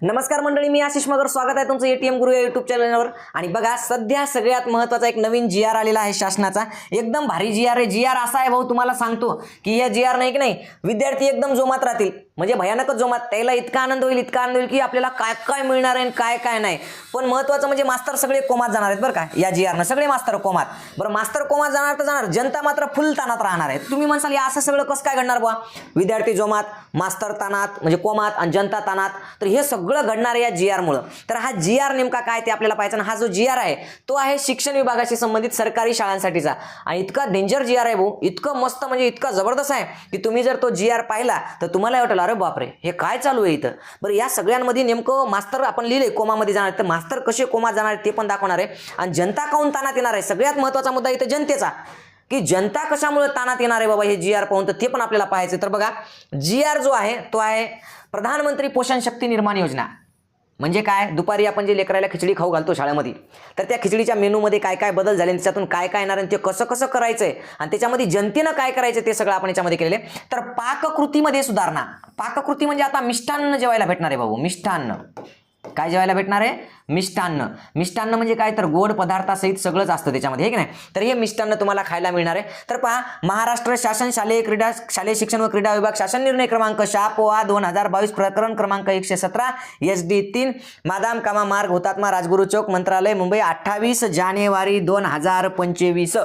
नमस्कार मंडळी मी आशिष मगर. स्वागत आहे तुमचं एटीएम गुरु या युट्यूब चॅनलवर आणि बघा सध्या सगळ्यात महत्त्वाचा एक नवीन जी आर आलेला आहे शासनाचा. एकदम भारी जी आर आहे. जी आर असा आहे भाऊ तुम्हाला सांगतो की या जी आर नाही की नाही विद्यार्थी एकदम जोमात राहतील. म्हणजे भयानकच जोमात त्याला इतका आनंद होईल इतका आनंद होईल की आपल्याला काय काय मिळणार आहे आणि काय काय नाही. पण महत्त्वाचं म्हणजे मास्तर सगळे कोमात जाणार आहेत बरं का या जी आरनं. सगळे मास्तर कोमात. बरं मास्तर कोमात जाणार तर जाणार. जनता मात्र फुल तानात राहणार आहे. तुम्ही म्हणसाल या असं सगळं कसं काय घडणार बुवा? विद्यार्थी जोमात मास्तर तानात म्हणजे कोमात आणि जनता तानात. तर हे सगळं घडणार आहे या जी आरमुळं. तर हा जी आर नेमका काय ते आपल्याला पाहायचं आणि हा जो जी आर आहे तो आहे शिक्षण विभागाशी संबंधित सरकारी शाळांसाठीचा. आणि इतका डेंजर जी आर आहे भाऊ इतकं मस्त म्हणजे इतका जबरदस्त आहे की तुम्ही जर तो जी आर पाहिला तर तुम्हाला वाटलं अरे बापरे हे काय चालू आहे इथं? बरं या सगळ्यांमध्ये नेमकं मास्तर आपण लिहिले कोमामध्ये जाणार तर मास्तर कसे कोमात जाणार ते पण दाखवणार आहे. आणि जनता काऊन तानात येणार आहे? सगळ्यात महत्त्वाचा मुद्दा इथं जनतेचा. की जनता कशामुळे तानात येणार आहे बाबा हे जी आर पाहून? तर ते पण आपल्याला पाहायचं तर बघा जी आर जो आहे तो आहे प्रधानमंत्री पोषण शक्ती निर्माण योजना. म्हणजे काय? दुपारी आपण जे लेकराला खिचडी खाऊ घालतो शाळेमध्ये तर त्या खिचडीच्या मेनूमध्ये काय काय बदल झाले त्याच्यातून काय काय येणार आणि ते कसं कसं करायचं आहे आणि त्याच्यामध्ये जनतेनं काय करायचं ते सगळं आपण याच्यामध्ये केलेलं आहे. तर पाककृतीमध्ये सुधारणा. पाककृती म्हणजे आता मिष्टान्न जेवायला भेटणार आहे भाऊ मिष्टान्न. काय जेवायला भेटणार आहे? मिष्टान्न. मिष्टान्न म्हणजे काय? तर गोड पदार्थासहित सगळंच असतं त्याच्यामध्ये हे की नाही? तर हे मिष्टान्न तुम्हाला खायला मिळणार आहे. तर पहा महाराष्ट्र शासन शालेय क्रीडा शालेय शिक्षण व क्रीडा विभाग शासन निर्णय क्रमांक शापोआ दोन हजार बावीस प्रकरण क्रमांक एकशे सतरा एच डी तीन मादाम कामा मार्ग हुतात्मा राजगुरू चौक मंत्रालय मुंबई अठ्ठावीस जानेवारी दोन हजार पंचवीस.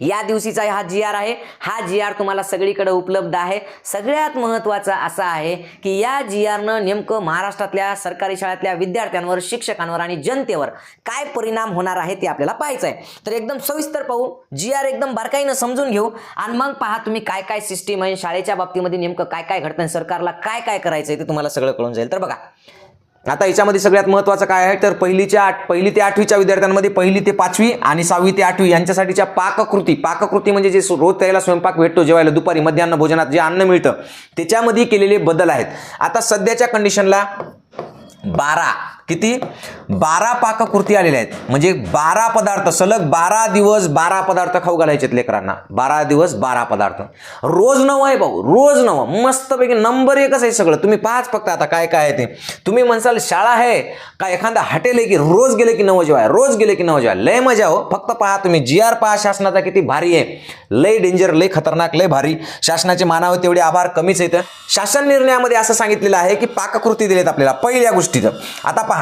या दिवशीचा हा जी आर आहे. हा जी आर तुम्हाला सगळीकडे उपलब्ध आहे. सगळ्यात महत्त्वाचा असा आहे की या जी आरनं नेमकं महाराष्ट्रातल्या सरकारी शाळेतल्या विद्यार्थ्यांवर शिक्षकांवर आणि जनतेवर काय परिणाम होणार आहे ते आपल्याला पाहायचं आहे. तर एकदम सविस्तर पाहू. जी आर एकदम बारकाईनं समजून घेऊ. आणि मग पहा तुम्ही काय काय सिस्टीम आहे. शाळेच्या बाबतीमध्ये नेमकं काय काय घडतं सरकारला काय काय करायचं आहे ते तुम्हाला सगळं कळून जाईल. तर बघा. आता याच्यामध्ये सगळ्यात महत्त्वाचं काय आहे? तर पहिलीच्या आठ पहिली ते आठवीच्या विद्यार्थ्यांमध्ये पहिली ते पाचवी आणि सहावी ते आठवी यांच्यासाठीच्या पाककृती पाककृती म्हणजे जे रोज त्याला स्वयंपाक भेटतो जेवायला दुपारी मध्यान्ह भोजनात जे अन्न मिळतं त्याच्यामध्ये केलेले बदल आहेत. आता सध्याच्या कंडिशनला बारा किती? बारा पाककृती आलेल्या आहेत. म्हणजे बारा पदार्थ सलग बारा दिवस बारा पदार्थ खाऊ घालायचे आहेत लेकरांना. बारा दिवस बारा पदार्थ. रोज नवं आहे भाऊ रोज नवं. मस्तपैकी नंबर एकच आहे सगळं. तुम्ही पाहाच फक्त आता काय काय आहे ते. तुम्ही म्हणसाल शाळा आहे का एखादा हॉटेल आहे की रोज गेले की नवं जेवाय? रोज गेले की नवं जेवाय. लय मजा हो. फक्त पहा तुम्ही जी आर पहा शासनाचा किती भारी आहे. लय डेंजर लय खतरनाक लय भारी. शासनाचे मानावे तेवढे आभार कमीच आहेत. शासन निर्णयामध्ये असं सांगितलेलं आहे की पाककृती दिलेत आपल्याला पहिल्या गोष्टीचं. आता पहा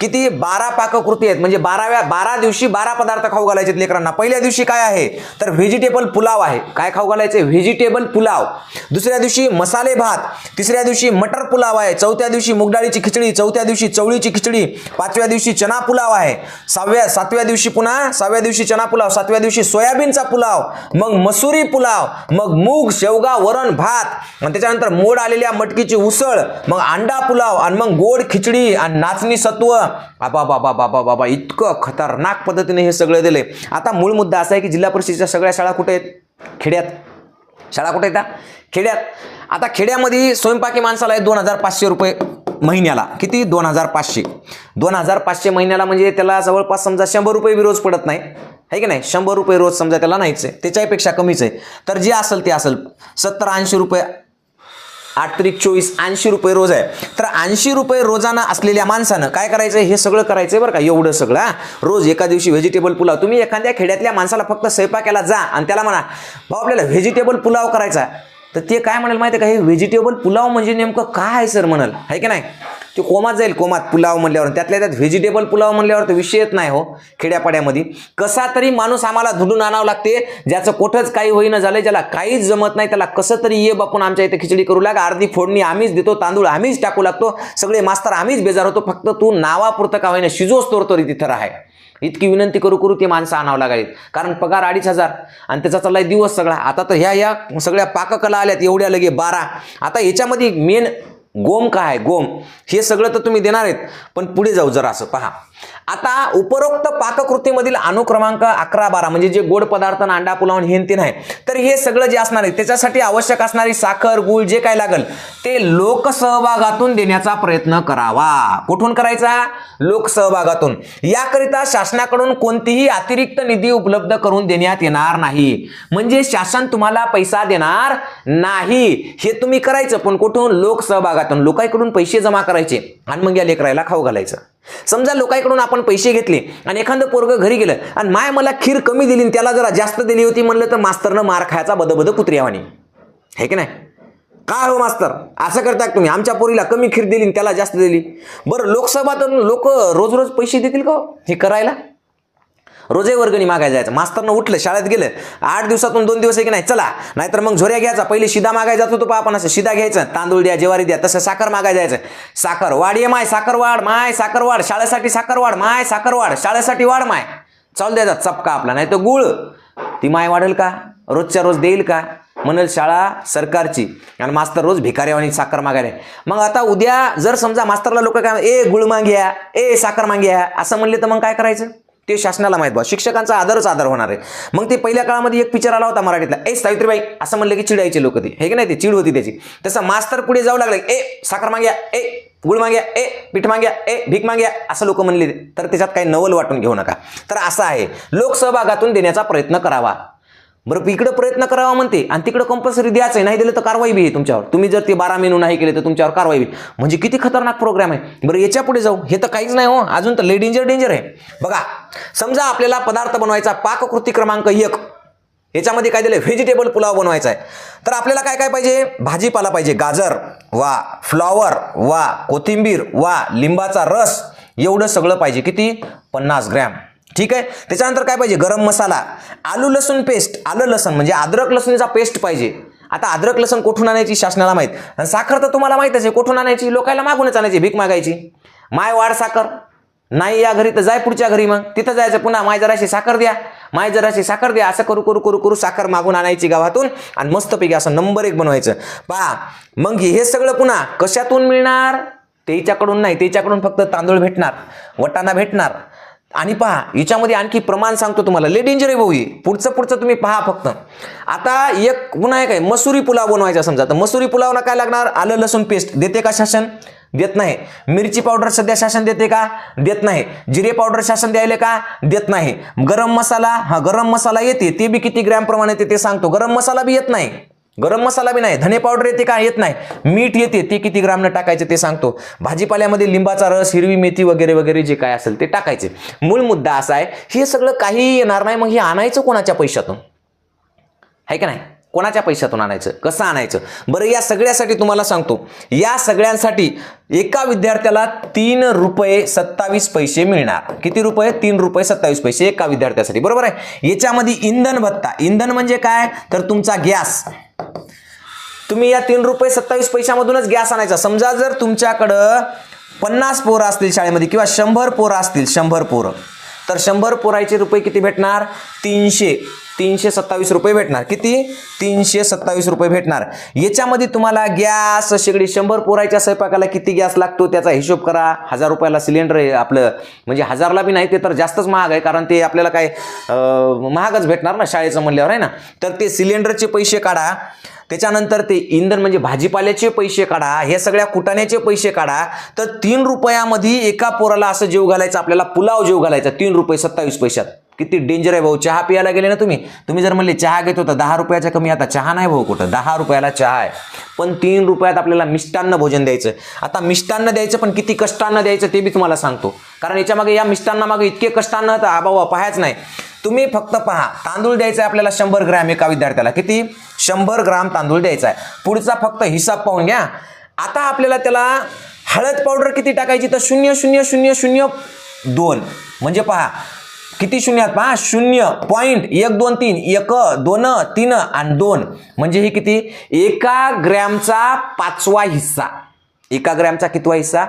किती बारा पाककृती आहेत. म्हणजे बाराव्या बारा दिवशी बारा पदार्थ खाऊ घालायचे आहेत लेकरांना. पहिल्या दिवशी काय आहे? तर व्हेजिटेबल पुलाव आहे. काय खाऊ घालायचे? व्हेजिटेबल पुलाव. दुसऱ्या दिवशी मसाले भात. तिसऱ्या दिवशी मटर पुलाव आहे. चौथ्या दिवशी मुगडाळीची खिचडी. चौथ्या दिवशी चवळीची खिचडी. पाचव्या दिवशी चना पुलाव आहे. सहाव्या सातव्या दिवशी पुन्हा सहाव्या दिवशी चना पुलाव सातव्या दिवशी सोयाबीनचा पुलाव मग मसुरी पुलाव मग मूग शेवगा वरण भात आणि त्याच्यानंतर मोड आलेल्या मटकीची उसळ मग अंडा पुलाव आणि मग गोड खिचडी आणि नाचणी सत्व बाबा बाबा बाबा बाबा इतकं खतरनाक पद्धतीने हे सगळं दिले. आता मूळ मुद्दा असा आहे की जिल्हा परिषदेच्या सगळ्या शाळा कुठे आहेत? खेड्यात. शाळा कुठे येतात खेड्यात. आता खेड्यामध्ये स्वयंपाकी माणसाला आहे दोन हजार पाचशे रुपये महिन्याला. किती? दोन हजार पाचशे. दोन हजार पाचशे महिन्याला म्हणजे त्याला जवळपास समजा शंभर रुपये बी रोज पडत नाही. आहे की नाही? शंभर रुपये रोज समजा त्याला नाहीच आहे. त्याच्यापेक्षा कमीच आहे. तर जे असेल ते असेल. सत्तर ऐंशी रुपये आठ त्रिक चोवीस ऐंशी रुपये रोज आहे. तर ऐंशी रुपये रोजाना असलेल्या माणसानं काय करायचं हे सगळं करायचं बरं का? एवढं सगळं रोज एका दिवशी व्हेजिटेबल पुलाव. तुम्ही एखाद्या खेड्यातल्या माणसाला फक्त स्वयंपाकाला जा आणि त्याला म्हणा भाऊ आपल्याला व्हेजिटेबल पुलाव करायचा तर ते काय म्हणाल माहिती आहे का? हे व्हेजिटेबल पुलाव म्हणजे नेमकं काय आहे सर म्हणाल? आहे की नाही? ते कोमात जाईल कोमात पुलाव म्हणल्यावर. त्यातल्या त्यात व्हेजिटेबल पुलाव म्हणल्यावर तर विषय येत नाही हो खेड्यापाड्यामध्ये. कसा तरी माणूस आम्हाला धुडून आणावं लागते ज्याचं कुठंच काही होईना झालंय ज्याला काहीच जमत नाही त्याला कसं तरी ये बापून आमच्या इथे खिचडी करू लाग. अर्धी फोडणी आम्हीच देतो तांदूळ आम्हीच टाकू लागतो सगळे मास्तर आम्हीच बेजार होतो फक्त तू नावापुरतं का होईना शिजोच तोर तरी तिथं राहाय. इतकी विनंती करू करू ते माणसं आणावं लागेल. कारण पगार अडीच हजार आणि त्याचा चाललाय दिवस सगळा. आता तर ह्या ह्या सगळ्या पाककला आल्यात एवढ्या लगे बारा. आता याच्यामध्ये मेन गोम काय आहे? गोम. हे सगळं तर तुम्ही देणार आहेत पण पुढे जाऊ जरा असं पहा. आता उपरोक्त पाककृतीमधील अनुक्रमांक अकरा बारा म्हणजे जे गोड पदार्थ अंडा पुलाव हे ते नाही तर हे सगळं जे असणार आहे त्याच्यासाठी आवश्यक असणारी साखर गुळ जे काय लागल ते लोकसहभागातून देण्याचा प्रयत्न करावा. कुठून करायचा? लोकसहभागातून. याकरिता शासनाकडून कोणतीही अतिरिक्त निधी उपलब्ध करून देण्यात येणार नाही. म्हणजे शासन तुम्हाला पैसा देणार नाही. हे तुम्ही करायचं पण कुठून? लोकसहभागातून. लोकांकडून पैसे जमा करायचे आणि मग या लेकरायला खाऊ घालायचं. समजा लोकांकडून आपण पैसे घेतले आणि एखादं पोरग घरी गेलं आणि माय मला खीर कमी दिली त्याला जरा जास्त दिली होती म्हणलं तर मास्तरनं मार खायचा बदबद कुत्र्यावानी हे की नाही? काय हो मास्तर? असं करता तुम्ही? आमच्या पोरीला कमी खीर दिली त्याला जास्त दिली. बरं लोकसभातून लोक रोज रोज पैसे देतील का हो? हे करायला? रोजे वर्गणी मागायला जायचं. मास्तरनं उठलं शाळेत गेलं. आठ दिवसातून दोन दिवस आहे की नाही? चला. नाहीतर मग झोऱ्या घ्यायचा. पहिले शिदा मागायला जात होतो आपण असं. शिदा घ्यायचं. तांदूळ द्या ज्वारी द्या. तसं साखर मागायला जायचं. साखर वाढ ये माय साखर वाढ माय साखर वाढ. शाळेसाठी साखर वाढ माय साखर वाढ. शाळेसाठी वाढ माय. चालू द्यायचा चपका आपला. नाही तर गुळ. ती माय वाढेल का? रोजच्या रोज देईल का? म्हणेल शाळा सरकारची. आणि मास्तर रोज भिकाऱ्यावानी साखर मागायला मग आता उद्या जर समजा मास्तरला लोक काय ए गुळ माग्या. ए साखर माग्या. असं म्हणले तर मग काय करायचं? ते शासनाला माहीत बा शिक्षकांचा आदरच आदर होणार आहे. मग ते पहिल्या काळामध्ये एक पिक्चर आला होता मराठीतला ए सावित्रीबाई असं म्हणलं की चिडायचे लोक ते. हे की नाही ते? चिड होती त्याची. तसं मास्तर पुढे जाऊ लागले ए साखर माग्या ए गुळ माग्या ए पीठ माग्या ए भीक माग्या असं लोक म्हणले. तर त्याच्यात काही नवल वाटून घेऊ नका. तर असं आहे. लोकसहभागातून देण्याचा प्रयत्न करावा. बरं इकडं प्रयत्न करावा म्हणते. आणि तिकडं कंपल्सरी द्यायचं आहे नाही दिलं तर कारवाई बी आहे तुमच्यावर. तुम्ही जर ते बारा मेनू नाही केले तर तुमच्यावर कारवाई बी म्हणजे किती खतरनाक प्रोग्राम आहे. बरं याच्यापुढे जाऊ. हे तर काहीच नाही हो. अजून तर लय डेंजर डेंजर आहे. बघा समजा आपल्याला पदार्थ बनवायचा पाककृती क्रमांक एक. याच्यामध्ये काय दिलं व्हेजिटेबल पुलाव बनवायचा आहे. तर आपल्याला काय काय पाहिजे? भाजीपाला पाहिजे. गाजर वा फ्लॉवर वा कोथिंबीर वा लिंबाचा रस. एवढं सगळं पाहिजे. किती? पन्नास ग्रॅम. ठीक आहे? त्याच्यानंतर काय पाहिजे? गरम मसाला. आलू लसूण पेस्ट आलं लसूण. म्हणजे अद्रक लसणीचा पेस्ट पाहिजे. आता अद्रक लसूण कुठून आणायची शासनाला माहीत? आणि साखर तर तुम्हाला माहीतच आहे. कुठून आणायची? लोकायला मागूनच आणायची. भीक मागायची. माय वाढ साखर. नाही या घरी तर जाय पुढच्या घरी मग. तिथं जायचं पुन्हा. माय जराशी साखर द्या. माय जराशी साखर द्या. असं करू करू करू करू साखर मागून आणायची गावातून. आणि मस्तपैकी असं नंबर एक बनवायचं. पहा. मग हे सगळं पुन्हा कशातून मिळणार? त्याच्याकडून नाही. त्याच्याकडून फक्त तांदूळ भेटणार. वटाणा भेटणार. आणि पहा याच्यामध्ये आणखी प्रमाण सांगतो तुम्हाला. ले डेंजर आहे भाऊ पुढचं पुढचं तुम्ही पहा फक्त. आता एक पुन्हा एक आहे. मसुरी पुलाव बनवायचा समजा. तर मसुरी पुलावना काय लागणार? आलं लसूण पेस्ट देते का शासन? देत नाही. मिरची पावडर सध्या शासन देते का? देत नाही. जिरे पावडर शासन द्यायले का? देत नाही. गरम मसाला हा गरम मसाला येते. ते बी किती ग्रॅम प्रमाणे येते ते सांगतो. गरम मसाला बी येत नाही. गरम मसाला बी नाही धने पावडर येते का? येत नाही. मीठ येते ते किती ग्रामनं टाकायचं ते सांगतो. भाजीपाल्यामध्ये लिंबाचा रस हिरवी मेथी वगैरे वगैरे जे काय असेल ते टाकायचे. मूळ मुद्दा असा आहे हे सगळं काही येणार नाही मग हे आणायचं कोणाच्या पैशातून? आहे का नाही? कोणाच्या पैशातून आणायचं? कसं आणायचं? बरं या सगळ्यासाठी तुम्हाला सांगतो. या सगळ्यांसाठी एका विद्यार्थ्याला तीन रुपये सत्तावीस पैसे मिळणार. किती रुपये? तीन रुपये सत्तावीस पैसे एका विद्यार्थ्यासाठी. बरोबर आहे? याच्यामध्ये इंधन भत्ता. इंधन म्हणजे काय? तर तुमचा गॅस. तुम्ही या तीन रुपये सत्तावीस पैशामधूनच गॅस आणायचा. समजा जर तुमच्याकडं पन्नास पोरं असतील शाळेमध्ये किंवा शंभर पोरं असतील शंभर पोरं तर शंभर पोरायचे रुपये किती भेटणार? तीनशे. तीनशे सत्तावीस रुपये भेटणार. किती? तीनशे सत्तावीस रुपये भेटणार. याच्यामध्ये तुम्हाला गॅस शेगडी शंभर पोरायच्या स्वयंपाकाला किती गॅस लागतो त्याचा हिशोब करा. हजार रुपयाला सिलेंडर आहे आपलं. म्हणजे हजारला बी नाही ते तर जास्तच महाग आहे कारण ते आपल्याला काय महागच भेटणार ना शाळेचं म्हणल्यावर आहे ना? तर ते सिलेंडरचे पैसे काढा. त्याच्यानंतर ते इंधन म्हणजे भाजीपाल्याचे पैसे काढा. हे सगळ्या कुटाण्याचे पैसे काढा. तर तीन रुपयामध्ये एका पोराला असं जेव घालायचं आपल्याला पुलाव जेव घालायचा तीन रुपये सत्तावीस पैशात. किती डेंजर आहे भाऊ? चहा प्यायला गेले ना तुम्ही? तुम्ही जर म्हणले चहा घेत होता दहा रुपयाच्या कमी आता चहा नाही भाऊ कुठं? दहा रुपयाला चहा आहे. पण तीन रुपयात आपल्याला मिष्टान्न भोजन द्यायचं. आता मिष्टान्न द्यायचं पण किती कष्टांना द्यायचं ते बी तुम्हाला सांगतो. कारण याच्यामागे या मिष्टांनामागे इतके कष्टान्न तर आबावा पाहायच नाही. तुम्ही फक्त पहा तांदूळ द्यायचा आहे आपल्याला शंभर ग्रॅम एका विद्यार्थ्याला. किती? शंभर ग्राम तांदूळ द्यायचा आहे. पुढचा फक्त हिसाब पाहून घ्या. आता आपल्याला त्याला हळद पावडर किती टाकायची? तर शून्य शून्य शून्य शून्य दोन. म्हणजे पहा किती शून्य आहेत पहा? शून्य पॉईंट एक दोन तीन. एक दोन तीन आणि दोन. म्हणजे हे किती? एका ग्रॅमचा पाचवा हिस्सा. एका ग्रॅमचा कितवा हिस्सा?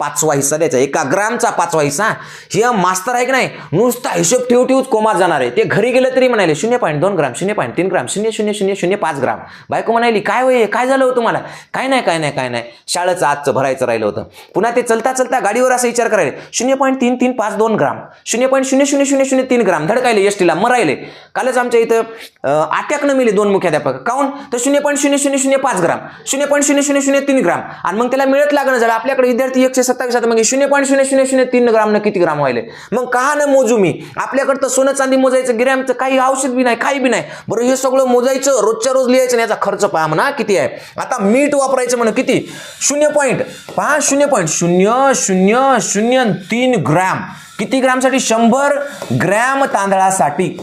पाचवा हिस्सा द्यायचा एका ग्रामचा पाचवा हिस्सा हे मास्तर आहे की नाही नुसता हिशोब ठेवू ठेवूच कोमात जाणार आहे ते घरी गेलं तरी म्हणाले शून्य पॉईंट दोन ग्राम शून्य पॉईंट तीन ग्राम शून्य शून्य शून्य शून्य पाच ग्राम बायको म्हणाली काय होय काय झालं होतं तुम्हाला काय नाही काय नाही काय नाही शाळेचं आजचं भरायचं राहिलं होतं पुन्हा ते चलता चलता गाडीवर असं विचार करायला शून्य पॉईंट तीन तीन पाच दोन ग्राम शून्य पॉईंट शून्य शून्य शून्य शून्य तीन ग्राम धडकायले एसटीला मरायले कालच आमच्या इथं अं, आट्याकनं मिले दोन मुख्याध्यापक काऊन तर शून्य पॉईंट शून्य शून्य शून्य पाच ग्राम शून्य पॉईंट शून्य शून्य शून्य तीन ग्राम आणि मग त्याला मिळत लागणं झालं आपल्याकडे विद्यार्थी एकशे सत्तावीस आता मग शून्य पॉईंट शून्य शून्य शून्य तीन ग्रामनं किती ग्राम व्हायले? मग का न मोजू मी? आपल्याकडं तर सोनं चांदी मोजायचं ग्रॅमचं काही औषध बी नाही काही बी नाही. बरं हे सगळं मोजायचं रोजच्या रोज लिहायचं आणि याचा खर्च पहा म्हणा किती आहे? आता मीठ वापरायचं म्हणा किती? शून्य पॉईंट पहा शून्य पॉईंट शून्य शून्य शून्य तीन ग्रॅम. किती ग्रॅमसाठी? शंभर ग्रॅम तांदळासाठी.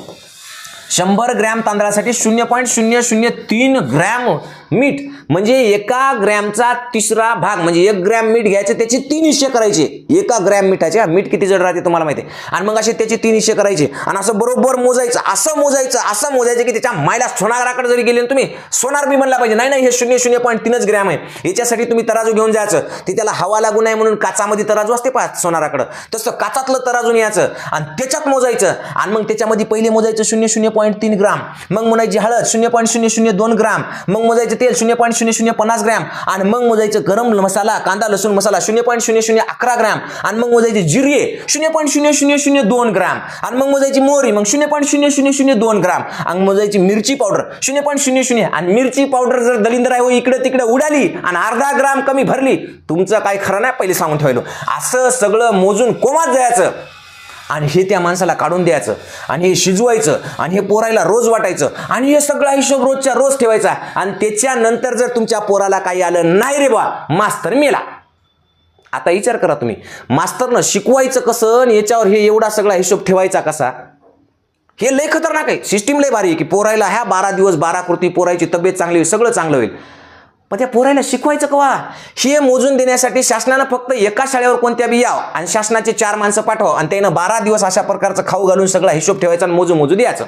शंभर ग्रॅम तांदळासाठी शून्य पॉईंट शून्य शून्य तीन ग्रॅम मीठ. म्हणजे एका ग्रॅमचा तिसरा भाग म्हणजे एक ग्रॅम मीठ घ्यायचे त्याचे तीन हिस्से करायचे. एका ग्रॅम मिठाचे. हा, मीठ किती जड राहते तुम्हाला माहिती आहे. आणि मग असे त्याचे तीन हिस्से करायचे. आणि असं बरोबर मोजायचं असं मोजायचं असं मोजायचं की त्याच्या मायला सोनाराकडे जरी गेले तुम्ही सोनार बी म्हणला पाहिजे. नाही नाही हे शून्य शून्य पॉईंट तीनच ग्रॅम आहे. याच्यासाठी तुम्ही तराजू घेऊन जायचं. ते त्याला हवा लागू नये म्हणून काचामध्ये तराजू असते पहा सोनाराकडं. तसं काचातलं तराजून यायचं. आणि त्याच्यात मोजायचं. आणि मग त्याच्यामध्ये पहिले मोजायचं शून्य शून्य पॉईंट तीन ग्राम. मग मोजायची हळद शून्य पॉईंट शून्य शून्य दोन ग्राम. मग मोजायचं तेल शून्य पॉईंट शून्य शून्य पन्नास ग्रॅम. आणि मग मोजायचं गरम मसाला कांदा लसूण मसाला शून्य पॉईंट शून्य शून्य अकरा ग्रॅम. आणि मग मोजायचे जिरे शून्य पॉईंट शून्य शून्य शून्य दोन ग्राम. आणि मग मोजायची मोहरी मग शून्य पॉईंट शून्य शून्य शून्य दोन ग्राम. आणि मोजायची मिरची पावडर शून्य पॉईंट शून्य शून्य. आणि मिरची पावडर जर दलिंदर आहे हो इकडे तिकडे उडाली आणि अर्धा ग्राम कमी भरली तुमचं काय खरं नाही पहिले सांगून ठेवलं असं सगळं मोजून कोमात जायचं. आणि हे त्या माणसाला काढून द्यायचं आणि हे शिजवायचं आणि हे पोरायला रोज वाटायचं आणि हे सगळा हिशोब रोजच्या रोज ठेवायचा आणि त्याच्यानंतर जर तुमच्या पोराला काही आलं नाही रे बा मास्तर मेला. आता विचार करा तुम्ही मास्तरनं शिकवायचं कसं आणि याच्यावर हे एवढा सगळा हिशोब ठेवायचा कसा? हे लय खतरनाक आहे. सिस्टीम लय भारी आहे की पोरायला ह्या बारा दिवस बारा कृती पोरायची तब्येत चांगली होईल सगळं चांगलं होईल. मग त्या पोरायला शिकवायचं कवा? हे मोजून देण्यासाठी शासनानं फक्त एका शाळेवर कोणत्या बी याव आणि शासनाचे चार माणसं पाठवा आणि त्यानं बारा दिवस अशा प्रकारचं खाऊ घालून सगळा हिशोब ठेवायचा आणि मोजू मोजू द्यायचं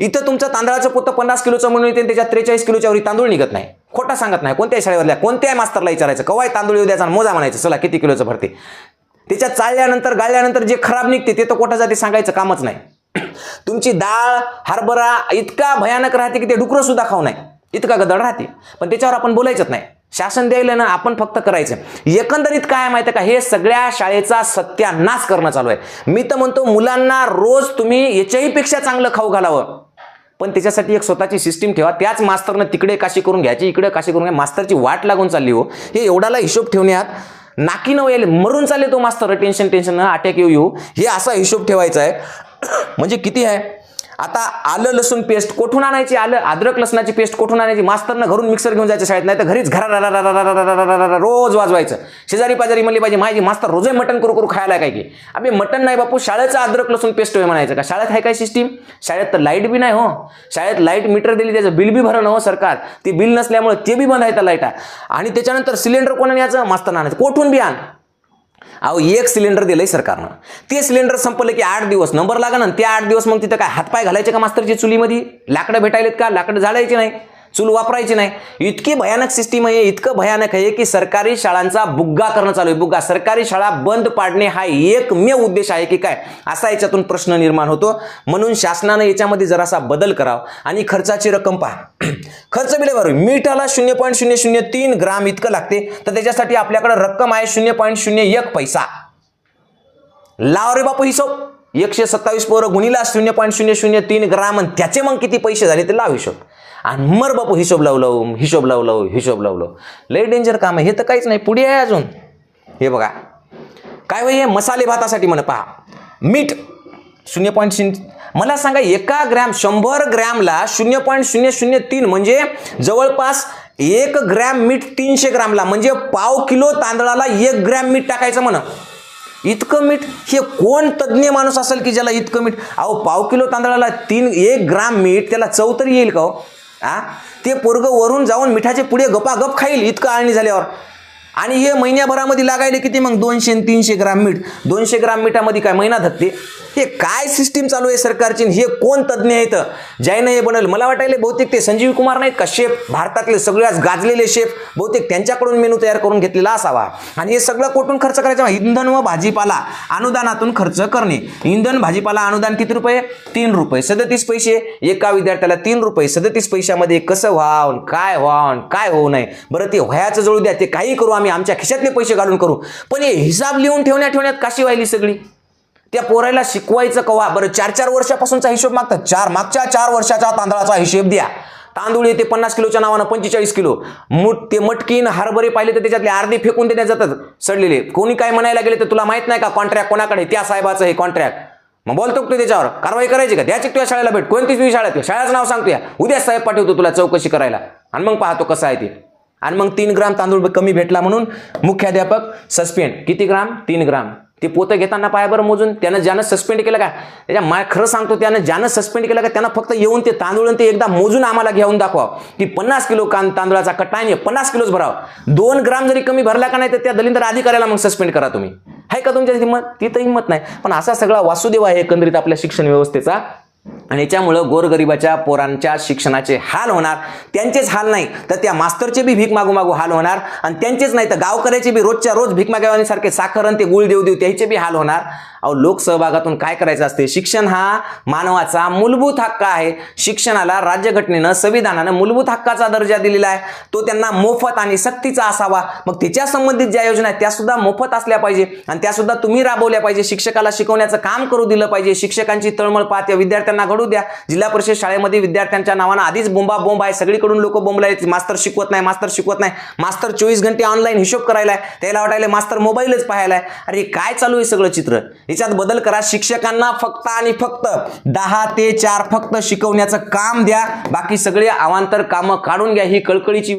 इथं तुमचं तांदळाचं पोतं पन्नास किलोचं म्हणून येते आणि त्याच्यात त्रेचाळीस किलोच्या वरी तांदूळ निघत नाही. खोटा सांगत नाही. कोणत्याही शाळेवरल्या कोणत्याही मास्तरला विचारायचं कवाय तांदूळ येऊ द्यायचा मोजा म्हणायचं चला किती किलोचं भरते? त्याच्यात चालल्यानंतर गाळल्यानंतर जे खराब निघते ते तर कोटा जाते सांगायचं कामच नाही. तुमची डाळ हरभरा इतका भयानक राहते की ते डुकरं सुद्धा खाऊ नाही इतका गदळ राहते? पण त्याच्यावर आपण बोलायचंच नाही. शासन द्यायला ना आपण फक्त करायचं. एकंदरीत काय आहे माहिती आहे का? हे सगळ्या शाळेचा सत्यानाश करणं चालू आहे. मी तर म्हणतो मुलांना रोज तुम्ही याच्याही पेक्षा चांगलं खाऊ घालावं. पण त्याच्यासाठी एक स्वतःची सिस्टीम ठेवा. त्याच मास्तरनं तिकडे काशी करून घ्यायची इकडे काशी करून घ्या. मास्तरची वाट लागून चालली हो. हे एवढाला हिशोब ठेवण्यात नाकी न येईल. मरून चालले तो मास्तर. टेन्शन टेन्शन अटॅक येऊ येऊ. हे असा हिशोब ठेवायचा आहे. म्हणजे किती आहे? आता आलं लसूण पेस्ट कोठून आणायची आलं? अद्रक लसणाची पेस्ट कोठून आणायची? मास्तरनं घरून मिक्सर घेऊन जायचं शाळेत नाही तर घरीच घरा रोज वाजवायचं शेजारी पाजारी म्हणली पाहिजे माझी मास्तर रोजही मटण करू करू खायला काय की अबे मटण नाही बापू शाळेचं अद्रक लसूण पेस्ट होय म्हणायचं का शाळेत आहे काय सिस्टीम शाळेत तर लाइट बी नाही हो शाळेत लाइट मीटर दिली त्याचं बिल बी भरणं हो सरकार ते बिल नसल्यामुळे ते बी बंद आहे त्या लाईटा आणि त्याच्यानंतर सिलेंडर कोणाने याचं मास्तर आणायचं कोठून बी आण अहो एक सिलेंडर दिलंय सरकारनं. ते सिलेंडर संपलं की आठ दिवस. नंबर लागा ना ते आठ दिवस मग तिथं काय हातपाय घालायचे का मास्तरची चुलीमध्ये? लाकडं भेटायलेत का? लाकडं झाडायची नाही. चूल वापरायची नाही. इतकी भयानक सिस्टीम आहे इतकं भयानक आहे की सरकारी शाळांचा बुग्गा करणं चालू आहे. बुग्गा सरकारी शाळा बंद पाडणे हा एकमेव उद्देश आहे की काय? असा याच्यातून प्रश्न निर्माण होतो. म्हणून शासनानं याच्यामध्ये जरासा बदल करावा. आणि खर्चाची रक्कम पहा. खर्च बिले बरोबर मीठाला शून्य पॉईंट शून्य शून्य तीन ग्राम इतकं लागते. तर त्याच्यासाठी आपल्याकडे रक्कम आहे शून्य पॉईंट शून्य एक पैसा. लाव रे बापू हिशोब. एकशे सत्तावीस पोरं गुणीला शून्य पॉईंट शून्य शून्य तीन ग्राम आणि त्याचे मग किती पैसे झाले ते लाव हिशोब. आणि मर बापू हिशोब लावलं हिशोब लावलं हिशोब लावलं लय डेंजर काम आहे. हे तर काहीच नाही. पुढे आहे अजून. हे बघा. काय हे? मसाले भातासाठी म्हणा पहा. मीठ शून्य पॉईंट शून्य मला सांगा एका ग्रॅम शंभर ग्रॅमला शून्य पॉईंट शून्य शून्य तीन म्हणजे जवळपास एक ग्रॅम मीठ तीनशे ग्रॅमला म्हणजे पाव किलो तांदळाला एक ग्रॅम मीठ टाकायचं म्हणा. इतकं मीठ? हे कोण तज्ज्ञ माणूस असेल की ज्याला इतकं मीठ? अहो पाव किलो तांदळाला तीन एक ग्राम मीठ त्याला चव तरी येईल का हो? आ? ते पोरग वरून जाऊन मिठाचे पुढे गपागप खाईल इतकं आळणी झाल्यावर. आणि हे महिन्याभरामध्ये लागायले किती मग दोनशे तीनशे ग्राम मीठ? दोनशे ग्राम मिठामध्ये काय महिना धत्ते हे काय सिस्टीम चालू आहे सरकारची हे कोण तज्ज्ञ आहेत? ज्यानं हे बनल. मला वाटायला बहुतेक ते संजीव कुमार नाहीत का? शेफ. भारतातले सगळ्याच गाजलेले शेफ. बहुतेक त्यांच्याकडून मेनू तयार करून घेतलेला असावा. आणि हे सगळं कुठून खर्च करायचं? इंधन व भाजीपाला अनुदानातून खर्च करणे. इंधन भाजीपाला अनुदान किती रुपये? तीन रुपये. सदतीस पैसे. एका विद्यार्थ्याला तीन रुपये. सदतीस पैशामध्ये कसं व्हावं? काय व्हावं? काय होऊ नये? बरं ते व्हायचं जळू द्या. ते काही करू. आम्ही आमच्या खिशातले पैसे घालून करू. पण हे हिसाब लिहून ठेवण्या ठेवण्यात काशी व्हायली सगळी? त्या पोरायला शिकवायचं कवा बरं चार चार वर्षापासूनचा हिशोब मागतात चार मागच्या चार वर्षाचा तांदळाचा हिशोब द्या. तांदूळ येते पन्नास किलोच्या नावानं पंचेचाळीस किलो. मुठ ते मटकीन हरभरे पाहिले तर त्याच्यातले अर्धे फेकून देण्यात जातात. सडलेले. कोणी काय म्हणायला गेले तर तुला माहीत नाही का कॉन्ट्रॅक्ट कोणाकडे? त्या साहेबाचं हे कॉन्ट्रॅक्ट मग बोलतो तू त्याच्यावर? कारवाई करायची का? द्यायची तुझ्या शाळेला भेट? कोणतीच तुझी शाळेत शाळेचं नाव सांगतो या. उद्या साहेब पाठवतो तुला चौकशी करायला. आणि मग पाहतो कसं आहे ते. आणि मग तीन ग्राम तांदूळ कमी भेटला म्हणून मुख्याध्यापक सस्पेंड. किती ग्राम? तीन ग्राम. ते पोतं घेताना पायाभर मोजून त्यानं ज्यानं सस्पेंड केलं का? त्याच्या मा खरं सांगतो त्यानं ज्यानं सस्पेंड केलं का त्यांना फक्त येऊन ते तांदूळ आणि ते एकदा मोजून आम्हाला घेऊन दाखवा. की पन्नास किलो कान तांदळाचा कट्टा आहे पन्नास किलोच भराव. दोन ग्राम जरी कमी भरला का नाही तर त्या दलिंदर अधिकाऱ्याला मग सस्पेंड करा तुम्ही. आहे का तुमच्या हिंमत ती तर हिंमत नाही. पण असा सगळा वासुदेव आहे एकंदरीत आपल्या शिक्षण व्यवस्थेचा. आणि याच्यामुळं गोरगरिबाच्या पोरांच्या शिक्षणाचे हाल होणार. त्यांचेच हाल नाही तर त्या मास्तरचे बी भीक मागू मागू हाल होणार. आणि त्यांचेच नाही तर गावकऱ्याचे बी रोजच्या रोज भीक मागावानीसारखे साखर आणि ते गुळ देऊ देऊ त्याचे बी हाल होणार. अहो लोकसहभागातून काय करायचं असते? शिक्षण हा मानवाचा मूलभूत हक्क आहे. शिक्षणाला राज्यघटनेनं संविधानानं मूलभूत हक्काचा दर्जा दिलेला आहे. तो त्यांना मोफत आणि सक्तीचा असावा. मग त्याच्या संबंधित ज्या योजना आहेत त्यासुद्धा मोफत असल्या पाहिजे. आणि त्यासुद्धा तुम्ही राबवल्या पाहिजे. शिक्षकाला शिकवण्याचं काम करू दिलं पाहिजे. शिक्षकांची तळमळ पाहत्या विद्यार्थ्यांना घडू द्या. जिल्हा परिषद शाळेमध्ये विद्यार्थ्यांच्या नावानं आधीच बोंबा बोंब आहे. सगळीकडून लोक बोंबला मास्तर शिकवत नाही मास्तर शिकवत नाही. मास्तर चोवीस घंटे ऑनलाईन हिशोब करायला आहे त्याला वाटायला मास्तर मोबाईलच पाहायला आहे अरे काय चालू आहे सगळं चित्र? याच्यात बदल करा. शिक्षकांना फक्त आणि फक्त दहा ते चार फक्त शिकवण्याचं काम द्या. बाकी सगळे अवांतर कामं काढून घ्या. ही कळकळीची